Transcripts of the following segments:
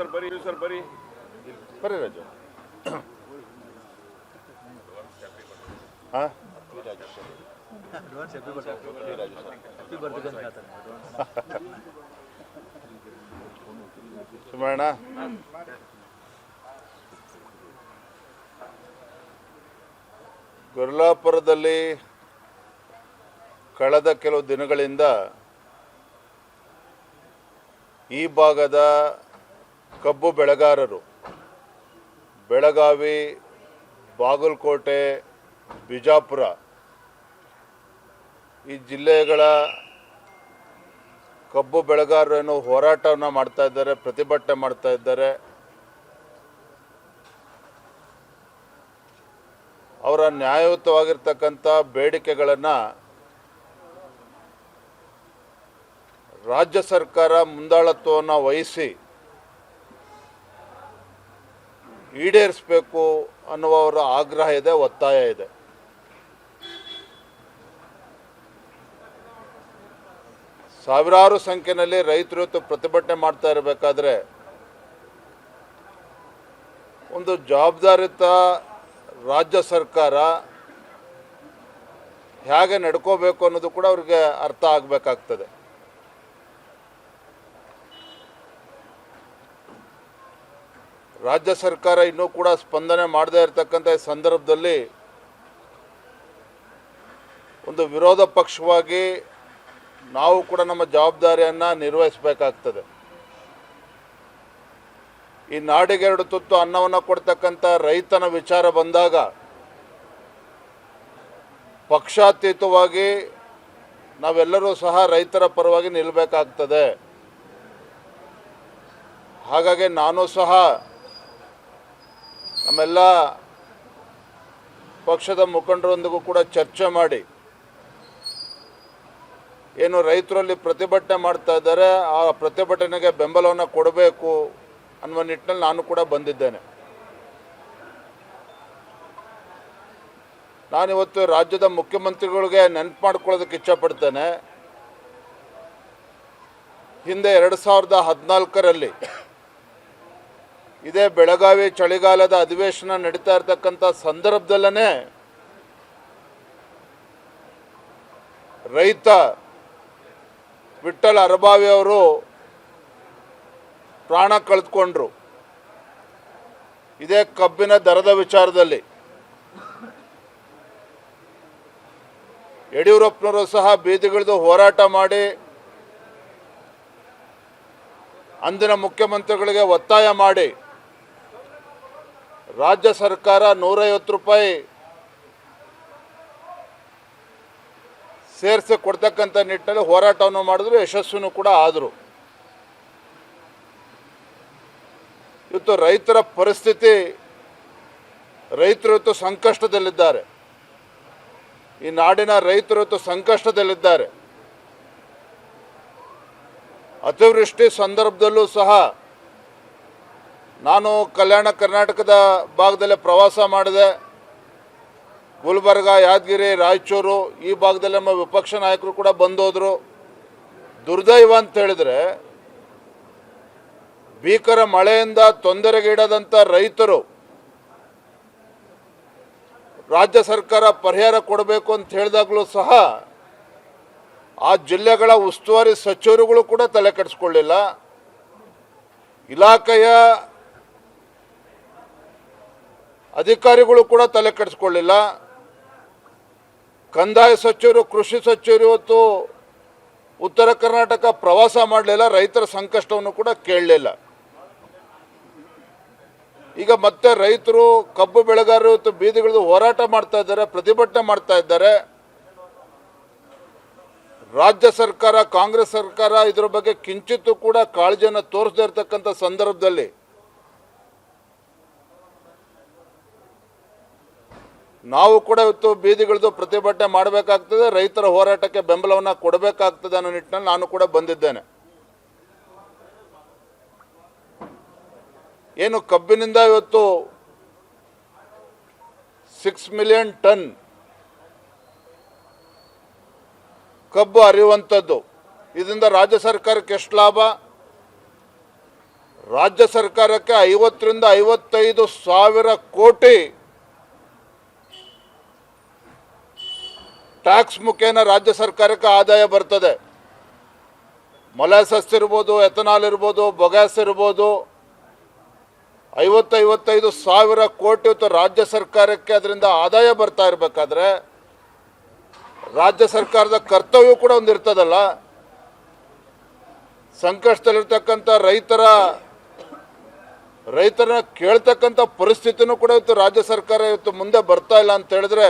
Sir ಬರೀ sir ಬರೀ. ಬರಿ ರಾಜು. ಹಾಂ? ಸುಮಣ್ಣ ಗುರ್ಲಾಪುರದಲ್ಲಿ ಕಳೆದ ಕೆಲವು ದಿನಗಳಿಂದ ಈ ಭಾಗದ ಕಬ್ಬು ಬೆಳೆಗಾರರು. ಬೆಳಗಾವಿ, ಬಾಗಲಕೋಟೆ, ಬಿಜಾಪುರ ಈ ಜಿಲ್ಲೆಗಳ ಕಬ್ಬು ಬೆಳೆಗಾರರು ಏನೋ ಹೋರಾಟವನ್ನು ಮಾಡ್ತಾ ಇದ್ದಾರೆ, ಪ್ರತಿಭಟನೆ ಮಾಡ್ತಾ ಇದ್ದಾರೆ. ಅವರ ನ್ಯಾಯಯುತವಾಗಿರ್ತಕ್ಕಂಥ ಬೇಡಿಕೆಗಳನ್ನು ರಾಜ್ಯ ಸರ್ಕಾರ ಮುಂದಾಳತ್ವವನ್ನು ವಹಿಸಿ ಈಡೇರಿಸಬೇಕು ಅನ್ನುವವರ ಆಗ್ರಹ ಇದೆ, ಒತ್ತಾಯ ಇದೆ. ಸಾವಿರಾರು ಸಂಖ್ಯೆಯಲ್ಲಿ ರೈತರು ಇವತ್ತು ಪ್ರತಿಭಟನೆ ಮಾಡ್ತಾ ಇರಬೇಕಾದ್ರೆ ಒಂದು ಜವಾಬ್ದಾರಿತ ರಾಜ್ಯ ಸರ್ಕಾರ ಹೇಗೆ ನಡ್ಕೋಬೇಕು ಅನ್ನೋದು ಕೂಡ ಅವರಿಗೆ ಅರ್ಥ ಆಗಬೇಕಾಗ್ತದೆ. ರಾಜ್ಯ ಸರ್ಕಾರ ಇನ್ನೂ ಕೂಡ ಸ್ಪಂದನೆ ಮಾಡದೇ ಇರತಕ್ಕಂಥ ಸಂದರ್ಭದಲ್ಲಿ ಒಂದು ವಿರೋಧ ಪಕ್ಷವಾಗಿ ನಾವು ಕೂಡ ನಮ್ಮ ಜವಾಬ್ದಾರಿಯನ್ನು ನಿರ್ವಹಿಸಬೇಕಾಗ್ತದೆ. ಈ ನಾಡಿಗೆ ಎರಡು ತುತ್ತು ಅನ್ನವನ್ನು ಕೊಡ್ತಕ್ಕಂಥ ರೈತನ ವಿಚಾರ ಬಂದಾಗ ಪಕ್ಷಾತೀತವಾಗಿ ನಾವೆಲ್ಲರೂ ಸಹ ರೈತರ ಪರವಾಗಿ ನಿಲ್ಲಬೇಕಾಗ್ತದೆ ಹಾಗಾಗಿ ನಾನು ಸಹ ನಮ್ಮೆಲ್ಲ ಪಕ್ಷದ ಮುಖಂಡರೊಂದಿಗೂ ಕೂಡ ಚರ್ಚೆ ಮಾಡಿ, ಏನು ರೈತರಲ್ಲಿ ಪ್ರತಿಭಟನೆ ಮಾಡ್ತಾ ಇದ್ದಾರೆ, ಆ ಪ್ರತಿಭಟನೆಗೆ ಬೆಂಬಲವನ್ನು ಕೊಡಬೇಕು ಅನ್ನುವ ನಿಟ್ಟಿನಲ್ಲಿ ನಾನು ಕೂಡ ಬಂದಿದ್ದೇನೆ. ನಾನಿವತ್ತು ರಾಜ್ಯದ ಮುಖ್ಯಮಂತ್ರಿಗಳಿಗೆ ನೆನಪು ಮಾಡ್ಕೊಳ್ಳೋದಕ್ಕೆ ಇಚ್ಛಪಡ್ತೇನೆ. ಹಿಂದೆ ಎರಡು ಸಾವಿರದ ಹದಿನಾಲ್ಕರಲ್ಲಿ ಇದೇ ಬೆಳಗಾವಿ ಚಳಿಗಾಲದ ಅಧಿವೇಶನ ನಡೀತಾ ಇರತಕ್ಕಂಥ ಸಂದರ್ಭದಲ್ಲೇ ರೈತ ವಿಠಲ್ ಅರಬಾವಿ ಅವರು ಪ್ರಾಣ ಕಳೆದುಕೊಂಡ್ರು. ಇದೇ ಕಬ್ಬಿನ ದರದ ವಿಚಾರದಲ್ಲಿ. ಯಡಿಯೂರಪ್ಪನವರು ಸಹ ಬೀದಿಗಿಳಿದು ಹೋರಾಟ ಮಾಡಿ ಅಂದಿನ ಮುಖ್ಯಮಂತ್ರಿಗಳಿಗೆ ಒತ್ತಾಯ ಮಾಡಿ ರಾಜ್ಯ ಸರ್ಕಾರ ನೂರೈವತ್ತು ರೂಪಾಯಿ ಸೇರಿಸಿ ಕೊಡ್ತಕ್ಕಂಥ ನಿಟ್ಟಿನಲ್ಲಿ ಹೋರಾಟವನ್ನು ಮಾಡಿದ್ರು, ಯಶಸ್ವಿನೂ ಕೂಡ ಆದರು. ಇವತ್ತು ರೈತರ ಪರಿಸ್ಥಿತಿ, ರೈತರು ಇವತ್ತು ಸಂಕಷ್ಟದಲ್ಲಿದ್ದಾರೆ. ಈ ನಾಡಿನ ರೈತರು ಇವತ್ತು ಸಂಕಷ್ಟದಲ್ಲಿದ್ದಾರೆ. ಅತಿವೃಷ್ಟಿ ಸಂದರ್ಭದಲ್ಲೂ ಸಹ ನಾನು ಕಲ್ಯಾಣ ಕರ್ನಾಟಕದ ಭಾಗದಲ್ಲಿ ಪ್ರವಾಸ ಮಾಡಿದೆ. ಗುಲ್ಬರ್ಗ, ಯಾದಗಿರಿ, ರಾಯಚೂರು ಈ ಭಾಗದಲ್ಲಿ ನಮ್ಮ ವಿಪಕ್ಷ ನಾಯಕರು ಕೂಡ ಬಂದೋದ್ರು. ದುರ್ದೈವ ಅಂತ ಹೇಳಿದ್ರೆ ಭೀಕರ ಮಳೆಯಿಂದ ತೊಂದರೆಗೀಡಾದಂಥ ರೈತರು ರಾಜ್ಯ ಸರ್ಕಾರ ಪರಿಹಾರ ಕೊಡಬೇಕು ಅಂತ ಹೇಳಿದಾಗಲೂ ಸಹ ಆ ಜಿಲ್ಲೆಗಳ ಉಸ್ತುವಾರಿ ಸಚಿವರುಗಳು ಕೂಡ ತಲೆ ಕೆಡಿಸ್ಕೊಳ್ಳಿಲ್ಲ. ಇಲಾಖೆಯ ಅಧಿಕಾರಿಗಳು ಕೂಡ ತಲೆ ಕೆಡಿಸ್ಕೊಳ್ಳಿಲ್ಲ. ಕಂದಾಯ ಸಚಿವರು, ಕೃಷಿ ಸಚಿವರು ಇವತ್ತು ಉತ್ತರ ಕರ್ನಾಟಕ ಪ್ರವಾಸ ಮಾಡಲಿಲ್ಲ, ರೈತರ ಸಂಕಷ್ಟವನ್ನು ಕೂಡ ಕೇಳಲಿಲ್ಲ. ಈಗ ಮತ್ತೆ ರೈತರು, ಕಬ್ಬು ಬೆಳೆಗಾರರು ಇವತ್ತು ಬೀದಿಗಳಿದು ಹೋರಾಟ ಮಾಡ್ತಾ ಇದ್ದಾರೆ, ಪ್ರತಿಭಟನೆ ಮಾಡ್ತಾ ಇದ್ದಾರೆ. ರಾಜ್ಯ ಸರ್ಕಾರ, ಕಾಂಗ್ರೆಸ್ ಸರ್ಕಾರ ಇದರ ಬಗ್ಗೆ ಕಿಂಚಿತ್ತು ಕೂಡ ಕಾಳಜಿಯನ್ನು ತೋರಿಸದೇ ಇರತಕ್ಕಂಥ ಸಂದರ್ಭದಲ್ಲಿ ನಾವು ಕೂಡ ಇವತ್ತು ಬೀದಿಗಳದ್ದು ಪ್ರತಿಭಟನೆ ಮಾಡಬೇಕಾಗ್ತದೆ, ರೈತರ ಹೋರಾಟಕ್ಕೆ ಬೆಂಬಲವನ್ನು ಕೊಡಬೇಕಾಗ್ತದೆ ಅನ್ನೋ ನಿಟ್ಟಿನಲ್ಲಿ ನಾನು ಕೂಡ ಬಂದಿದ್ದೇನೆ. ಏನು ಕಬ್ಬಿನಿಂದ ಇವತ್ತು ಸಿಕ್ಸ್ ಮಿಲಿಯನ್ ಟನ್ ಕಬ್ಬು ಅರಿಯುವಂಥದ್ದು ಇದರಿಂದ ರಾಜ್ಯ ಸರ್ಕಾರಕ್ಕೆ ಎಷ್ಟು ಲಾಭ? ರಾಜ್ಯ ಸರ್ಕಾರಕ್ಕೆ ಐವತ್ತರಿಂದ ಐವತ್ತೈದು ಸಾವಿರ ಕೋಟಿ ಟ್ಯಾಕ್ಸ್ ಮುಖೇನ ರಾಜ್ಯ ಸರ್ಕಾರಕ್ಕೆ ಆದಾಯ ಬರ್ತದೆ. ಮೊಲಾಸಸ್ ಇರ್ಬೋದು, ಎಥನಾಲ್ ಇರ್ಬೋದು, ಬೊಗ್ಯಾಸ್ ಇರ್ಬೋದು. ಐವತ್ತೈವತ್ತೈದು ಸಾವಿರ ಕೋಟಿ ರಾಜ್ಯ ಸರ್ಕಾರಕ್ಕೆ ಅದರಿಂದ ಆದಾಯ ಬರ್ತಾ ಇರಬೇಕಾದ್ರೆ ರಾಜ್ಯ ಸರ್ಕಾರದ ಕರ್ತವ್ಯ ಕೂಡ ಒಂದು ಇರ್ತದಲ್ಲ. ಸಂಕಷ್ಟದಲ್ಲಿರ್ತಕ್ಕಂಥ ರೈತರ, ರೈತರನ್ನ ಕೇಳ್ತಕ್ಕಂಥ ಪರಿಸ್ಥಿತಿನೂ ಕೂಡ ಇವತ್ತು ರಾಜ್ಯ ಸರ್ಕಾರ ಇವತ್ತು ಮುಂದೆ ಬರ್ತಾ ಇಲ್ಲ ಅಂತ ಹೇಳಿದ್ರೆ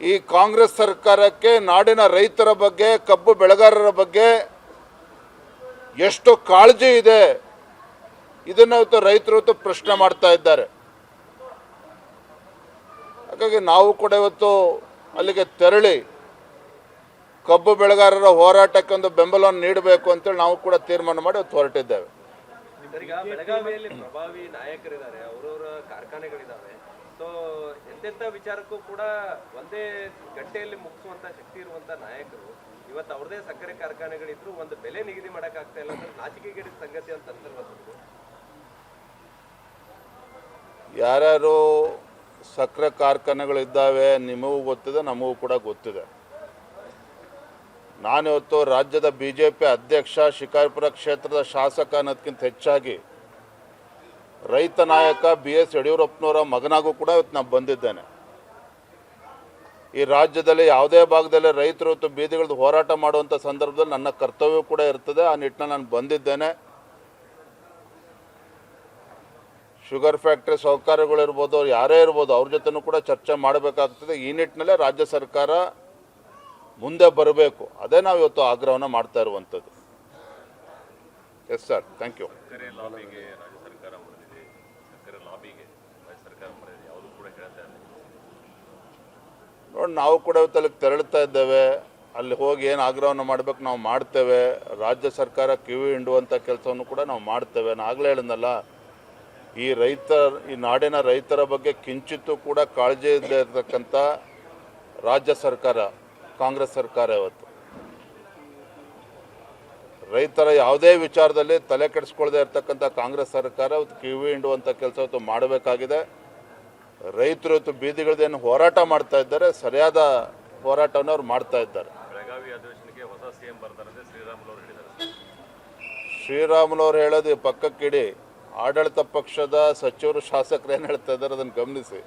ಈ ಕಾಂಗ್ರೆಸ್ ಸರ್ಕಾರಕ್ಕೆ, ನಾಡಿನ ರೈತರ ಬಗ್ಗೆ, ಕಬ್ಬು ಬೆಳೆಗಾರರ ಬಗ್ಗೆ ಎಷ್ಟು ಕಾಳಜಿ ಇದೆ, ಇದನ್ನು ಇವತ್ತು ರೈತರು ಪ್ರಶ್ನೆ ಮಾಡ್ತಾ ಇದ್ದಾರೆ. ಹಾಗಾಗಿ ನಾವು ಕೂಡ ಇವತ್ತು ಅಲ್ಲಿಗೆ ತೆರಳಿ, ಕಬ್ಬು ಬೆಳೆಗಾರರ ಹೋರಾಟಕ್ಕೆ ಒಂದು ಬೆಂಬಲವನ್ನು ನೀಡಬೇಕು ಅಂತೇಳಿ ನಾವು ಕೂಡ ತೀರ್ಮಾನ ಮಾಡಿ ಇವತ್ತು ಹೊರಟಿದ್ದೇವೆ. ಸೊ ಎಂತೆಂಥ ವಿಚಾರಕ್ಕೂ ಕೂಡ ಒಂದೇ ಗಂಟೆಯಲ್ಲಿ ಮುಗಿಸುವಂಥ ಶಕ್ತಿ ಇರುವಂಥ ನಾಯಕರು, ಇವತ್ತು ಅವ್ರದೇ ಸಕ್ಕರೆ ಕಾರ್ಖಾನೆಗಳಿದ್ರು ಒಂದು ಬೆಲೆ ನಿಗದಿ ಮಾಡೋಕ್ಕಾಗ್ತಾ ಇಲ್ಲ ಅಂದ್ರೆ ನಾಚಿಕೆಗೇಡಿದ ಸಂಗತಿ ಅಂತ ಅನ್ಸಲ್ವತ್ತು ಯಾರ್ಯಾರು ಸಕ್ಕರೆ ಕಾರ್ಖಾನೆಗಳಿದ್ದಾವೆ ನಿಮಗೂ ಗೊತ್ತಿದೆ, ನಮಗೂ ಕೂಡ ಗೊತ್ತಿದೆ. ನಾನಿವತ್ತು ರಾಜ್ಯದ ಬಿ ಜೆ ಪಿ ಅಧ್ಯಕ್ಷ ಶಿಕಾರಿಪುರ ಕ್ಷೇತ್ರದ ಶಾಸಕ ಅನ್ನೋದಕ್ಕಿಂತ ಹೆಚ್ಚಾಗಿ ರೈತ ನಾಯಕ ಬಿ ಎಸ್ ಯಡಿಯೂರಪ್ಪನವರ ಮಗನಾಗೂ ಕೂಡ ಇವತ್ತು ನಾನು ಬಂದಿದ್ದೇನೆ. ಈ ರಾಜ್ಯದಲ್ಲಿ ಯಾವುದೇ ಭಾಗದಲ್ಲಿ ರೈತರು ಇವತ್ತು ಬೀದಿಗಳದ್ದು ಹೋರಾಟ ಮಾಡುವಂಥ ಸಂದರ್ಭದಲ್ಲಿ ನನ್ನ ಕರ್ತವ್ಯ ಕೂಡ ಇರ್ತದೆ. ಆ ನಿಟ್ಟಿನಲ್ಲಿ ನಾನು ಬಂದಿದ್ದೇನೆ. ಶುಗರ್ ಫ್ಯಾಕ್ಟ್ರಿ ಸೌಕರ್ಯಗಳಿರ್ಬೋದು ಅವ್ರು ಯಾರೇ ಇರ್ಬೋದು, ಅವ್ರ ಜೊತೆನೂ ಕೂಡ ಚರ್ಚೆ ಮಾಡಬೇಕಾಗ್ತದೆ. ಈ ನಿಟ್ಟಿನಲ್ಲೇ ರಾಜ್ಯ ಸರ್ಕಾರ ಮುಂದೆ ಬರಬೇಕು. ಅದೇ ನಾವು ಇವತ್ತು ಆಗ್ರಹವನ್ನು ಮಾಡ್ತಾ ಇರುವಂಥದ್ದು ಎಸ್ ಸರ್ ಥ್ಯಾಂಕ್ ಯು ಸಕ್ಕರೆ ಲಾಬಿಗೆ ರಾಜ್ಯ ಸರ್ಕಾರ ಮಾಡಿದೆ ಸಕ್ಕರೆ ಲಾಬಿಗೆ ರಾಜ್ಯ ಸರ್ಕಾರ ಮಾಡಿದೆ ಯಾವುದು ಕೂಡ ಹೇಳ್ತಾ ಇಲ್ಲ ನೋಡಿ ನಾವು ಕೂಡ ಇವತ್ತು ಅಲ್ಲಿಗೆ ತೆರಳುತ್ತಾ ಇದ್ದೇವೆ. ಅಲ್ಲಿ ಹೋಗಿ ಏನು ಆಗ್ರಹವನ್ನು ಮಾಡಬೇಕು ನಾವು ಮಾಡ್ತೇವೆ. ರಾಜ್ಯ ಸರ್ಕಾರ ಕಿವಿ ಹಿಂಡುವಂಥ ಕೆಲಸವನ್ನು ಕೂಡ ನಾವು ಮಾಡ್ತೇವೆ. ನಾನು ಆಗಲೇ ಹೇಳಿದ್ನಲ್ಲ, ಈ ರೈತ, ಈ ನಾಡಿನ ರೈತರ ಬಗ್ಗೆ ಕಿಂಚಿತ್ತೂ ಕೂಡ ಕಾಳಜಿ ಇಲ್ಲದೆ ಇರತಕ್ಕಂಥ ರಾಜ್ಯ ಸರ್ಕಾರ, ಕಾಂಗ್ರೆಸ್ ಸರ್ಕಾರ ಇವತ್ತು. ರೈತರ ಯಾವುದೇ ವಿಚಾರದಲ್ಲಿ ತಲೆ ಕೆಡಿಸ್ಕೊಳ್ದೇ ಇರತಕ್ಕಂಥ ಕಾಂಗ್ರೆಸ್ ಸರ್ಕಾರ ಇವತ್ತು ಕಿವಿ ಹಿಂಡುವಂಥ ಕೆಲಸ ಮಾಡಬೇಕಾಗಿದೆ. ರೈತರು ಇವತ್ತು ಏನು ಹೋರಾಟ ಮಾಡ್ತಾ ಇದ್ದಾರೆ ಸರಿಯಾದ ಹೋರಾಟವನ್ನು ಅವ್ರು ಮಾಡ್ತಾ ಇದ್ದಾರೆ. ಶ್ರೀರಾಮುಲವ್ರು ಹೇಳೋದು ಪಕ್ಕಕ್ಕಿಡಿ ಆಡಳಿತ ಪಕ್ಷದ ಸಚಿವರು ಶಾಸಕರು ಏನು ಹೇಳ್ತಾ ಇದ್ದಾರೆ ಅದನ್ನು ಗಮನಿಸಿ.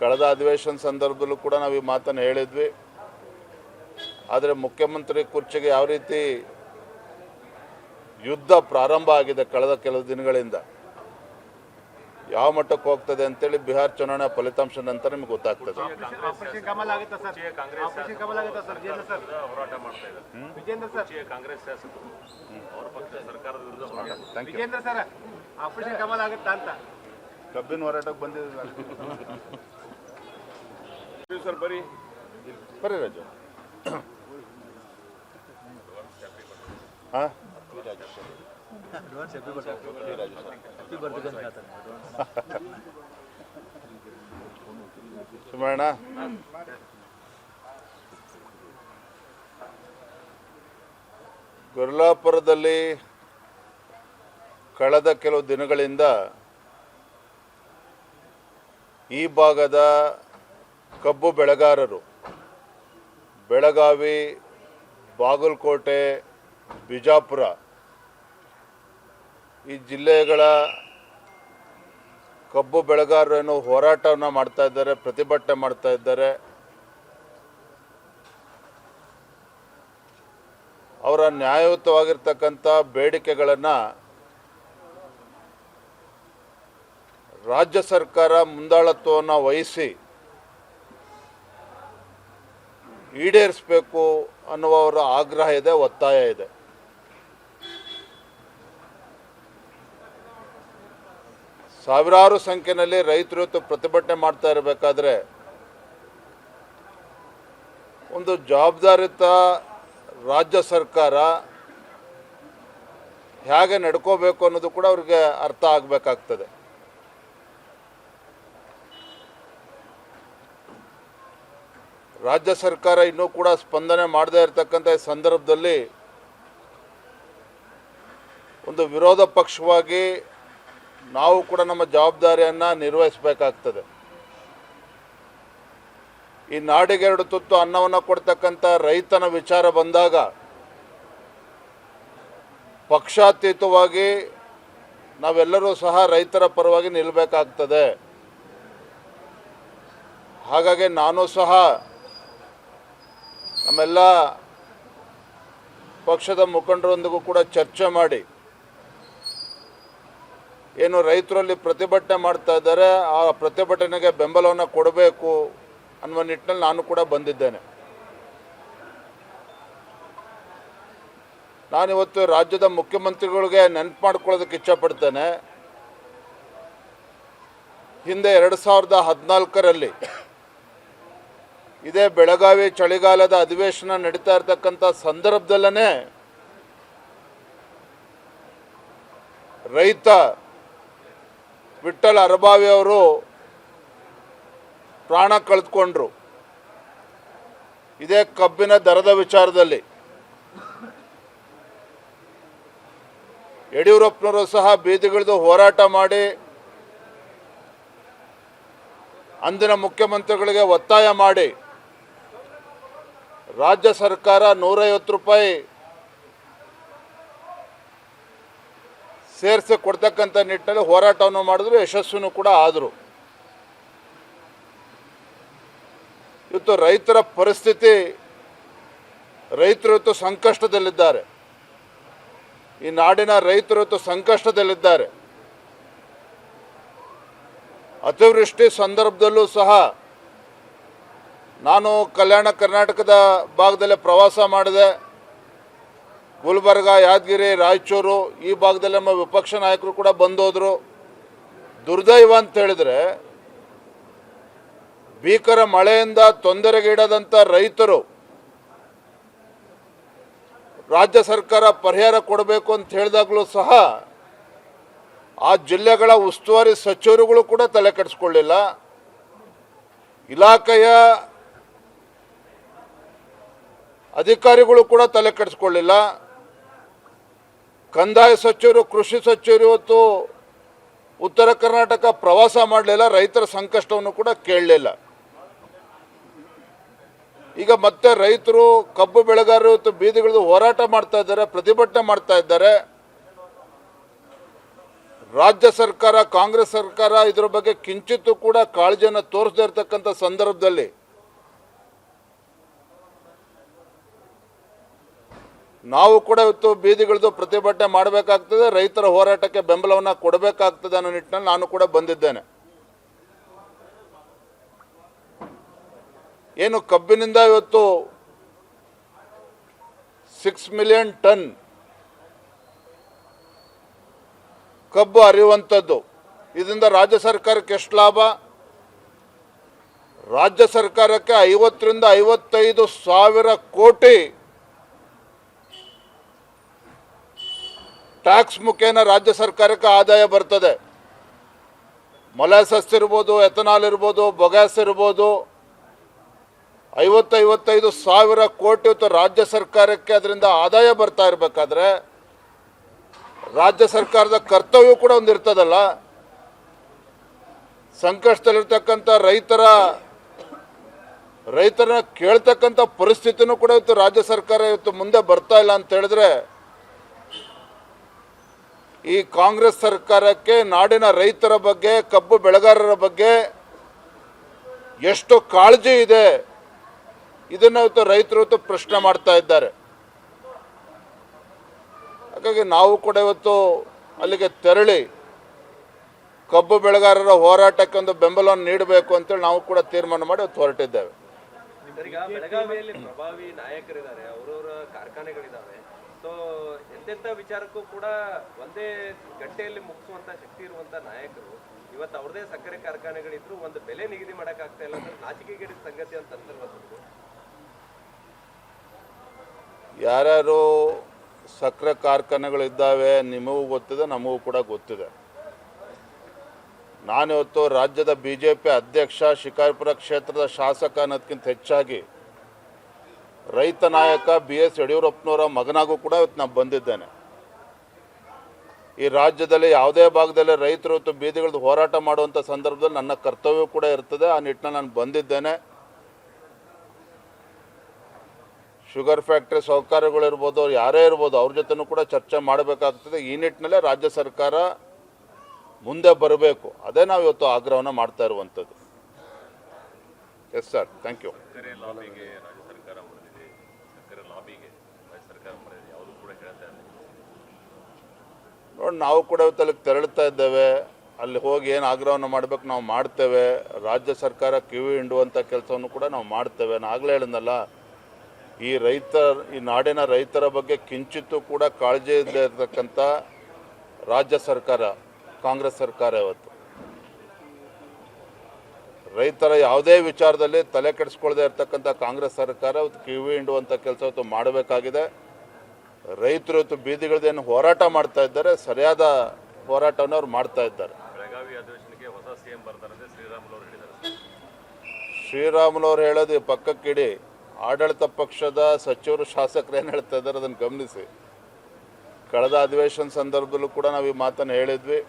ಕಳೆದ ಅಧಿವೇಶನ ಸಂದರ್ಭದಲ್ಲೂ ಕೂಡ ನಾವು ಈ ಮಾತನ್ನು ಹೇಳಿದ್ವಿ. ಆದರೆ ಮುಖ್ಯಮಂತ್ರಿ ಕುರ್ಚಿಗೆ ಯಾವ ರೀತಿ ಯುದ್ಧ ಪ್ರಾರಂಭ ಆಗಿದೆ ಕಳೆದ ಕೆಲವು ದಿನಗಳಿಂದ ಯಾವ ಮಟ್ಟಕ್ಕೆ ಹೋಗ್ತದೆ ಅಂತೇಳಿ ಬಿಹಾರ್ ಚುನಾವಣೆ ಫಲಿತಾಂಶ ನಂತರ ನಿಮ್ಗೆ ಗೊತ್ತಾಗ್ತದೆ. ಆಪರೇಷನ್ ಕಮಲ್ ಆಗುತ್ತಾ ಸರ್. ಕುರ್ಚಿಯ Congress operation sir. Vijendra sir. ವಿರುದ್ಧ ಹೋರಾಟ ವಿಜೇಂದ್ರ ಸರ್. ಕುರ್ಚಿಯ ಕಾಂಗ್ರೆಸ್ ಶಾಸಕರು. ಅವರ ಪಕ್ಷ ಸರ್ಕಾರದ ವಿರುದ್ಧ ಹೋರಾಟ ಮಾಡ್ತಾರೆ. Thank you Vijendra sir operation Kamal ಆಗುತ್ತಾ ಅಂತ. ಕಬ್ಬಿನ ಹೋರಾಟಕ್ಕೆ ಬಂದಿದ್ದೀವಿ ಸರ್ ಬರೀ ರಾಜ. ರಾಜು ಹಾಂ? ಅಡ್ವಾನ್ಸ್ ಗುರ್ಲಾಪುರದಲ್ಲಿ ಕಳೆದ ಕೆಲವು ದಿನಗಳಿಂದ ಈ ಭಾಗದ ಕಬ್ಬು ಬೆಳೆಗಾರರು ಬೆಳಗಾವಿ ಬಾಗಲಕೋಟೆ ಬಿಜಾಪುರ ಈ ಜಿಲ್ಲೆಗಳ ಕಬ್ಬು ಬೆಳೆಗಾರರೇನು ಹೋರಾಟವನ್ನು ಮಾಡ್ತಾ ಇದ್ದಾರೆ, ಪ್ರತಿಭಟನೆ ಮಾಡ್ತಾ ಇದ್ದಾರೆ. ಅವರ ನ್ಯಾಯಯುತವಾಗಿರ್ತಕ್ಕಂಥ ಬೇಡಿಕೆಗಳನ್ನು ರಾಜ್ಯ ಸರ್ಕಾರ ಮುಂದಾಳತ್ವವನ್ನು ವಹಿಸಿ ಈಡೇರಿಸಬೇಕು ಅನ್ನುವವರ ಆಗ್ರಹ ಇದೆ, ಒತ್ತಾಯ ಇದೆ. ಸಾವಿರಾರು ಸಂಖ್ಯೆಯಲ್ಲಿ ರೈತರು ಪ್ರತಿಭಟನೆ ಮಾಡ್ತಾ ಇರಬೇಕಾದ್ರೆ ಒಂದು ಜವಾಬ್ದಾರಿತ ರಾಜ್ಯ ಸರ್ಕಾರ ಹೇಗೆ ನಡ್ಕೋಬೇಕು ಅನ್ನೋದು ಕೂಡ ಅವ್ರಿಗೆ ಅರ್ಥ ಆಗಬೇಕಾಗ್ತದೆ. ರಾಜ್ಯ ಸರ್ಕಾರ ಇನ್ನೂ ಕೂಡ ಸ್ಪಂದನೆ ಮಾಡದೇ ಇರತಕ್ಕಂಥ ಸಂದರ್ಭದಲ್ಲಿ ಒಂದು ವಿರೋಧ ಪಕ್ಷವಾಗಿ ನಾವು ಕೂಡ ನಮ್ಮ ಜವಾಬ್ದಾರಿಯನ್ನು ನಿರ್ವಹಿಸಬೇಕಾಗ್ತದೆ. ಈ ನಾಡಿಗೆ ಎರಡು ತುತ್ತು ಅನ್ನವನ್ನು ಕೊಡ್ತಕ್ಕಂಥ ರೈತನ ವಿಚಾರ ಬಂದಾಗ ಪಕ್ಷಾತೀತವಾಗಿ ನಾವೆಲ್ಲರೂ ಸಹ ರೈತರ ಪರವಾಗಿ ನಿಲ್ಲಬೇಕಾಗ್ತದೆ ಹಾಗಾಗಿ ನಾನು ಸಹ ನಮ್ಮೆಲ್ಲ ಪಕ್ಷದ ಮುಖಂಡರೊಂದಿಗೂ ಕೂಡ ಚರ್ಚೆ ಮಾಡಿ ಏನು ರೈತರಲ್ಲಿ ಪ್ರತಿಭಟನೆ ಮಾಡ್ತಾ ಇದ್ದಾರೆ, ಆ ಪ್ರತಿಭಟನೆಗೆ ಬೆಂಬಲವನ್ನು ಕೊಡಬೇಕು ಅನ್ನುವ ನಿಟ್ಟಿನಲ್ಲಿ ನಾನು ಕೂಡ ಬಂದಿದ್ದೇನೆ. ನಾನಿವತ್ತು ರಾಜ್ಯದ ಮುಖ್ಯಮಂತ್ರಿಗಳಿಗೆ ನೆನಪು ಮಾಡ್ಕೊಳ್ಳೋದಕ್ಕೆ ಇಚ್ಛಪಡ್ತೇನೆ. ಹಿಂದೆ ಎರಡು ಸಾವಿರದ ಹದಿನಾಲ್ಕರಲ್ಲಿ ಇದೇ ಬೆಳಗಾವಿ ಚಳಿಗಾಲದ ಅಧಿವೇಶನ ನಡೀತಾ ಇರತಕ್ಕಂಥ ಸಂದರ್ಭದಲ್ಲೇ ರೈತ ವಿಠ್ಠಲ್ ಅರಬಾವಿ ಅವರು ಪ್ರಾಣ ಕಳೆದುಕೊಂಡ್ರು. ಇದೇ ಕಬ್ಬಿನ ದರದ ವಿಚಾರದಲ್ಲಿ. ಯಡಿಯೂರಪ್ಪನವರು ಸಹ ಬೀದಿಗಿಳಿದು ಹೋರಾಟ ಮಾಡಿ ಅಂದಿನ ಮುಖ್ಯಮಂತ್ರಿಗಳಿಗೆ ಒತ್ತಾಯ ಮಾಡಿ ರಾಜ್ಯ ಸರ್ಕಾರ ನೂರೈವತ್ತು ರೂಪಾಯಿ ಸೇರಿಸಿ ಕೊಡ್ತಕ್ಕಂಥ ನಿಟ್ಟಲ್ಲಿ ಹೋರಾಟವನ್ನು ಮಾಡಿದ್ರು ಯಶಸ್ಸನ್ನು ಕೂಡ ಆದರು. ಇವತ್ತು ರೈತರ ಪರಿಸ್ಥಿತಿ, ರೈತರು ಇವತ್ತು ಸಂಕಷ್ಟದಲ್ಲಿದ್ದಾರೆ. ಈ ನಾಡಿನ ರೈತರು ಇವತ್ತು ಸಂಕಷ್ಟದಲ್ಲಿದ್ದಾರೆ. ಅತಿವೃಷ್ಟಿ ಸಂದರ್ಭದಲ್ಲೂ ಸಹ ನಾನು ಕಲ್ಯಾಣ ಕರ್ನಾಟಕದ ಭಾಗದಲ್ಲಿ ಪ್ರವಾಸ ಮಾಡಿದೆ. ಗುಲ್ಬರ್ಗ, ಯಾದಗಿರಿ, ರಾಯಚೂರು ಈ ಭಾಗದಲ್ಲಿ ನಮ್ಮ ವಿಪಕ್ಷ ನಾಯಕರು ಕೂಡ ಬಂದೋದ್ರು. ದುರ್ದೈವ ಅಂತ ಹೇಳಿದ್ರೆ ಭೀಕರ ಮಳೆಯಿಂದ ತೊಂದರೆಗೀಡಾದಂಥ ರೈತರು ರಾಜ್ಯ ಸರ್ಕಾರ ಪರಿಹಾರ ಕೊಡಬೇಕು ಅಂತ ಹೇಳಿದಾಗಲೂ ಸಹ ಆ ಜಿಲ್ಲೆಗಳ ಉಸ್ತುವಾರಿ ಸಚಿವರುಗಳು ಕೂಡ ತಲೆ ಕೆಡಿಸ್ಕೊಳ್ಳಿಲ್ಲ. ಇಲಾಖೆಯ ಅಧಿಕಾರಿಗಳು ಕೂಡ ತಲೆ ಕೆಡಿಸ್ಕೊಳ್ಳಿಲ್ಲ. ಕಂದಾಯ ಸಚಿವರು, ಕೃಷಿ ಸಚಿವರು ಇವತ್ತು ಉತ್ತರ ಕರ್ನಾಟಕ ಪ್ರವಾಸ ಮಾಡಲಿಲ್ಲ, ರೈತರ ಸಂಕಷ್ಟವನ್ನು ಕೂಡ ಕೇಳಲಿಲ್ಲ. ಈಗ ಮತ್ತೆ ರೈತರು, ಕಬ್ಬು ಬೆಳೆಗಾರರು ಇವತ್ತು ಬೀದಿಗಳಿದು ಹೋರಾಟ ಮಾಡ್ತಾ ಇದ್ದಾರೆ, ಪ್ರತಿಭಟನೆ ಮಾಡ್ತಾ ಇದ್ದಾರೆ. ರಾಜ್ಯ ಸರ್ಕಾರ, ಕಾಂಗ್ರೆಸ್ ಸರ್ಕಾರ ಇದರ ಬಗ್ಗೆ ಕಿಂಚಿತ್ತು ಕೂಡ ಕಾಳಜಿಯನ್ನು ತೋರಿಸದೇ ಇರತಕ್ಕಂಥ ಸಂದರ್ಭದಲ್ಲಿ ನಾವು ಕೂಡ ಇವತ್ತು ಬೀದಿಗಳದ್ದು ಪ್ರತಿಭಟನೆ ಮಾಡಬೇಕಾಗ್ತದೆ, ರೈತರ ಹೋರಾಟಕ್ಕೆ ಬೆಂಬಲವನ್ನು ಕೊಡಬೇಕಾಗ್ತದೆ ಅನ್ನೋ ನಿಟ್ಟಿನಲ್ಲಿ ನಾನು ಕೂಡ ಬಂದಿದ್ದೇನೆ. ಏನು ಕಬ್ಬಿನಿಂದ ಇವತ್ತು ಸಿಕ್ಸ್ ಮಿಲಿಯನ್ ಟನ್ ಕಬ್ಬು ಅರಿಯುವಂಥದ್ದು ಇದರಿಂದ ರಾಜ್ಯ ಸರ್ಕಾರಕ್ಕೆ ಎಷ್ಟು ಲಾಭ? ರಾಜ್ಯ ಸರ್ಕಾರಕ್ಕೆ ಐವತ್ತರಿಂದ ಐವತ್ತೈದು ಸಾವಿರ ಕೋಟಿ ಟ್ಯಾಕ್ಸ್ ಮುಖೇನ ರಾಜ್ಯ ಸರ್ಕಾರಕ್ಕೆ ಆದಾಯ ಬರ್ತದೆ. ಮೊಲಾಸಸ್ ಇರ್ಬೋದು ಎಥನಾಲ್ ಇರ್ಬೋದು ಬೊಗ್ಯಾಸ್ ಇರ್ಬೋದು ಐವತ್ತೈವತ್ತೈದು ಸಾವಿರ ಕೋಟಿ ರಾಜ್ಯ ಸರ್ಕಾರಕ್ಕೆ ಅದರಿಂದ ಆದಾಯ ಬರ್ತಾ ಇರಬೇಕಾದ್ರೆ ರಾಜ್ಯ ಸರ್ಕಾರದ ಕರ್ತವ್ಯ ಕೂಡ ಒಂದು ಇರ್ತದಲ್ಲ ಸಂಕಷ್ಟದಲ್ಲಿರ್ತಕ್ಕಂಥ ರೈತರ, ರೈತರನ್ನ ಕೇಳ್ತಕ್ಕಂಥ ಪರಿಸ್ಥಿತಿನೂ ಕೂಡ ಇವತ್ತು ರಾಜ್ಯ ಸರ್ಕಾರ ಇವತ್ತು ಮುಂದೆ ಬರ್ತಾ ಇಲ್ಲ ಅಂತ ಹೇಳಿದ್ರೆ ಈ ಕಾಂಗ್ರೆಸ್ ಸರ್ಕಾರಕ್ಕೆ ನಾಡಿನ ರೈತರ ಬಗ್ಗೆ, ಕಬ್ಬು ಬೆಳೆಗಾರರ ಬಗ್ಗೆ ಎಷ್ಟು ಕಾಳಜಿ ಇದೆ, ಇದನ್ನು ಇವತ್ತು ರೈತರು ಇವತ್ತು ಪ್ರಶ್ನೆ ಮಾಡ್ತಾ ಇದ್ದಾರೆ. ಹಾಗಾಗಿ ನಾವು ಕೂಡ ಇವತ್ತು ಅಲ್ಲಿಗೆ ತೆರಳಿ, ಕಬ್ಬು ಬೆಳೆಗಾರರ ಹೋರಾಟಕ್ಕೆ ಒಂದು ಬೆಂಬಲವನ್ನು ನೀಡಬೇಕು ಅಂತೇಳಿ ನಾವು ಕೂಡ ತೀರ್ಮಾನ ಮಾಡಿ ಇವತ್ತು ಹೊರಟಿದ್ದೇವೆ. ಸೊ ಎಂತೆಂಥ ವಿಚಾರಕ್ಕೂ ಕೂಡ ಒಂದೇ ಗಂಟೆಯಲ್ಲಿ ಮುಗಿಸುವಂಥ ಶಕ್ತಿ ಇರುವಂಥ ನಾಯಕರು, ಇವತ್ತು ಅವ್ರದೇ ಸಕ್ಕರೆ ಕಾರ್ಖಾನೆಗಳಿದ್ರು ಒಂದು ಬೆಲೆ ನಿಗದಿ ಮಾಡೋಕ್ಕಾಗ್ತಾ ಇಲ್ಲ ಅಂದ್ರೆ ನಾಚಿಕೆಗೇಡಿದ ಸಂಗತಿ ಅಂತ ಅನ್ಸಿರ್ಬೋದು ಯಾರ್ಯಾರು ಸಕ್ಕರೆ ಕಾರ್ಖಾನೆಗಳಿದ್ದಾವೆ ನಿಮಗೂ ಗೊತ್ತಿದೆ, ನಮಗೂ ಕೂಡ ಗೊತ್ತಿದೆ. ನಾನಿವತ್ತು ರಾಜ್ಯದ ಬಿ ಜೆ ಪಿ ಅಧ್ಯಕ್ಷ ಶಿಕಾರ್ಪುರ ಕ್ಷೇತ್ರದ ಶಾಸಕ ಅನ್ನೋದಕ್ಕಿಂತ ಹೆಚ್ಚಾಗಿ ರೈತ ನಾಯಕ ಬಿ ಎಸ್ ಯಡಿಯೂರಪ್ಪನವರ ಮಗನಾಗೂ ಕೂಡ ಇವತ್ತು ನಾನು ಬಂದಿದ್ದೇನೆ. ಈ ರಾಜ್ಯದಲ್ಲಿ ಯಾವುದೇ ಭಾಗದಲ್ಲಿ ರೈತರು ಇವತ್ತು ಬೀದಿಗಳದ್ದು ಹೋರಾಟ ಮಾಡುವಂಥ ಸಂದರ್ಭದಲ್ಲಿ ನನ್ನ ಕರ್ತವ್ಯ ಕೂಡ ಇರ್ತದೆ. ಆ ನಿಟ್ಟಿನಲ್ಲಿ ನಾನು ಬಂದಿದ್ದೇನೆ. ಶುಗರ್ ಫ್ಯಾಕ್ಟ್ರಿ ಸೌಕರ್ಯಗಳಿರ್ಬೋದು ಅವ್ರು ಯಾರೇ ಇರ್ಬೋದು, ಅವ್ರ ಜೊತೆನೂ ಕೂಡ ಚರ್ಚೆ ಮಾಡಬೇಕಾಗ್ತದೆ. ಈ ನಿಟ್ಟಿನಲ್ಲೇ ರಾಜ್ಯ ಸರ್ಕಾರ ಮುಂದೆ ಬರಬೇಕು. ಅದೇ ನಾವು ಇವತ್ತು ಆಗ್ರಹವನ್ನು ಮಾಡ್ತಾ ಇರುವಂಥದ್ದು ಎಸ್ ಸರ್ ಥ್ಯಾಂಕ್ ಯು ಸಕ್ಕರೆ ಲಾಬಿಗೆ ರಾಜ್ಯ ಸರ್ಕಾರ ಮಾಡಿದೆ ಸಕ್ಕರೆ ಲಾಬಿಗೆ ರಾಜ್ಯ ಸರ್ಕಾರ ಮಾಡಿದೆ ಯಾವುದು ಕೂಡ ಹೇಳ್ತಾ ಇಲ್ಲ ನೋಡಿ ನಾವು ಕೂಡ ಇವತ್ತು ಅಲ್ಲಿಗೆ ತೆರಳುತ್ತಾ ಇದ್ದೇವೆ. ಅಲ್ಲಿ ಹೋಗಿ ಏನು ಆಗ್ರಹವನ್ನು ಮಾಡಬೇಕು ನಾವು ಮಾಡ್ತೇವೆ. ರಾಜ್ಯ ಸರ್ಕಾರ ಕಿವಿ ಹಿಂಡುವಂಥ ಕೆಲಸವನ್ನು ಕೂಡ ನಾವು ಮಾಡ್ತೇವೆ. ನಾನು ಆಗಲೇ ಹೇಳಿದ್ನಲ್ಲ, ಈ ರೈತ ಈ ನಾಡಿನ ರೈತರ ಬಗ್ಗೆ ಕಿಂಚಿತ್ತೂ ಕೂಡ ಕಾಳಜಿ ಇಲ್ಲದೆ ಇರತಕ್ಕಂಥ ರಾಜ್ಯ ಸರ್ಕಾರ, ಕಾಂಗ್ರೆಸ್ ಸರ್ಕಾರ ಇವತ್ತು. ರೈತರ ಯಾವುದೇ ವಿಚಾರದಲ್ಲಿ ತಲೆ ಕೆಡಿಸ್ಕೊಳ್ದೇ ಇರತಕ್ಕಂಥ ಕಾಂಗ್ರೆಸ್ ಸರ್ಕಾರ ಕಿವಿ ಹಿಂಡುವಂಥ ಕೆಲಸ ಮಾಡಬೇಕಾಗಿದೆ. ರೈತರು ಇವತ್ತು ಬೀದಿಗಳದೇನು ಹೋರಾಟ ಮಾಡ್ತಾ ಇದ್ದಾರೆ ಸರಿಯಾದ ಹೋರಾಟವನ್ನು ಅವ್ರು ಮಾಡ್ತಾ ಇದ್ದಾರೆ. ಶ್ರೀರಾಮುಲು ಅವರು ಶ್ರೀರಾಮುಲವ್ರು ಹೇಳೋದು ಪಕ್ಕಕ್ಕಿಡಿ ಆಡಳಿತ ಪಕ್ಷದ ಸಚಿವರು ಶಾಸಕರು ಏನು ಹೇಳ್ತಾ ಇದ್ದಾರೆ ಅದನ್ನು ಗಮನಿಸಿ. ಕಳೆದ ಅಧಿವೇಶನ ಸಂದರ್ಭದಲ್ಲೂ ಕೂಡ ನಾವು ಈ ಮಾತನ್ನು ಹೇಳಿದ್ವಿ.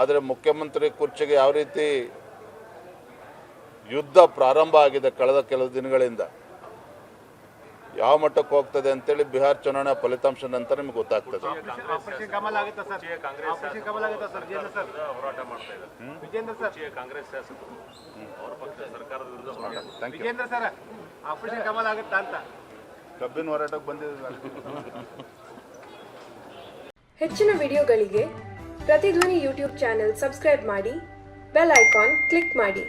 ಆದರೆ ಮುಖ್ಯಮಂತ್ರಿ ಕುರ್ಚಿಗೆ ಯಾವ ರೀತಿ ಯುದ್ಧ ಪ್ರಾರಂಭ ಆಗಿದೆ ಕಳೆದ ಕೆಲವು ದಿನಗಳಿಂದ ಯಾವ ಮಟ್ಟಕ್ಕೆ ಹೋಗ್ತದೆ ಅಂತೇಳಿ ಬಿಹಾರ್ ಚುನಾವಣೆ ಫಲಿತಾಂಶ ನಂತರ ನಿಮ್ಗೆ ಗೊತ್ತಾಗ್ತದೆ. ಕಬ್ಬಿನ ಹೋರಾಟಕ್ಕೆ ಹೆಚ್ಚಿನ ವಿಡಿಯೋಗಳಿಗೆ ಪ್ರತಿಧ್ವನಿ ಯೂಟ್ಯೂಬ್ ಚಾನೆಲ್ ಸಬ್ಸ್ಕ್ರೈಬ್ ಮಾಡಿ ಬೆಲ್ ಐಕಾನ್ ಕ್ಲಿಕ್ ಮಾಡಿ.